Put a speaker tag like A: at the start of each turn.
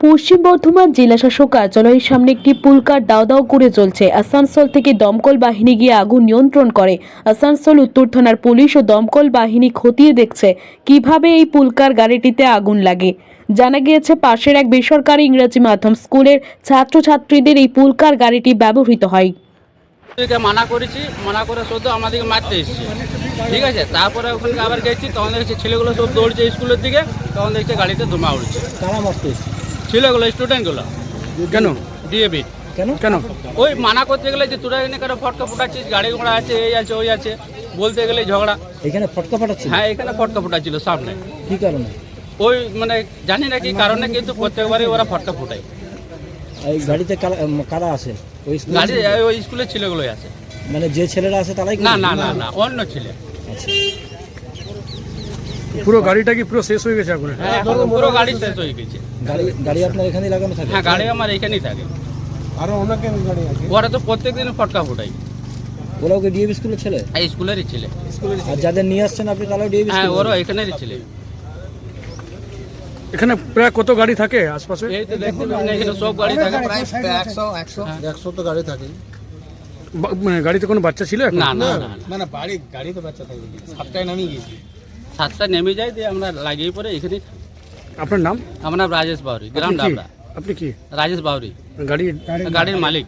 A: পশ্চিম বর্ধমান জেলাশাসক কার্যালয়ের সামনে একটি পুলকার দাও দাও করে চলছে আসানসোল থেকে দমকল বাহিনী গিয়ে আগুন নিয়ন্ত্রণ করে। আসানসোল উত্তর থানার পুলিশ ও দমকল বাহিনী খতিয়ে দেখছে কীভাবে এই পুলকার গাড়িটিতে আগুন লাগে। জানা গিয়েছে পাশের এক বেসরকারি ইংরেজি মাধ্যম স্কুলের ছাত্রছাত্রীদের এই পুলকার গাড়িটি ব্যবহৃত হয়।
B: মানা করেছি মানা করে শুধু আমাদেরকে মারতে এসছে। ঠিক আছে? তারপরে ওখানে আবার গেছি তখন দেখছি ছেলেগুলো সব দৌড়ছে স্কুলের দিকে তখন দেখছি গাড়িতে ধোঁয়া উঠছে।
C: কারা মারতে এসছে?
B: ছেলেগুলো স্টুডেন্টগুলো
D: কেন?
B: ডিএবি
C: কেন?
D: কেন?
B: ওই মানা করতে গেলে যে তোরা এখানে কারও ফটকা ফুটাচ্ছিস গাড়ি ঘোড়া আছে এই আছে ওই আছে বলতে গেলে ঝগড়া।
C: এখানে ফটকা ফাটাচ্ছে?
B: হ্যাঁ এখানে ফটকা ফুটাচ্ছিল সামনে।
C: কি কারণে?
B: ওই মানে জানি না কি কারণে কিন্তু প্রত্যেকবারই ওরা ফটকা ফুটায়।
C: এই গাড়িতে কারা কারা আছে? ওই
B: গাড়ি ওই স্কুলের ছেলেগুলোই আছে।
C: মানে যে ছেলেরা আছে তারাই
B: না না না না অন্য ছেলে।
C: আচ্ছা।
D: পুরো গাড়িটা কি পুরো শেষ হয়ে গেছে আগুনে
B: হ্যাঁ এখন পুরো গাড়ি শেষ হয়ে গেছে।
C: গাড়ি গাড়ি আপনার এখানেই লাগানো থাকে?
B: হ্যাঁ গাড়ি আমার এখানেই থাকে।
E: আরও অনেকে গাড়ি আছে।
B: ওরা তো প্রত্যেক দিন ফটকা ফুটাই
C: ওরাও কি ডিএবি স্কুলের ছেলে?
B: এই স্কুলেরই ছেলে।
C: আর যাদের নিয়ে আসছেন আপনি তারাও ডিএবি
B: হ্যাঁ
C: স্কুল
B: ওরা এখানেরই ছেলে।
D: এখানে প্রায় কত গাড়ি থাকে আশপাশে?
B: এই তো দেখুন এখানে সব গাড়ি থাকে
E: একশো একশো। একশো তো গাড়ি থাকে।
D: মানে গাড়িতে কোনো বাচ্চা ছিল
B: না না না না।
E: বাড়ি গাড়ি তো বাচ্চা থাকে। সাতটায় নামিয়ে গেছি
B: সাতটা নেমে যায় দিয়ে আমরা লাগিয়ে পরে এখানে
D: আপনার নাম
B: আমার নাম রাজেশ বাউরি গ্রাম
D: আপনি কি?
B: ডাবড়া
D: আপনি কি
B: রাজেশ বাউরি
D: গাড়ি
B: গাড়ির মালিক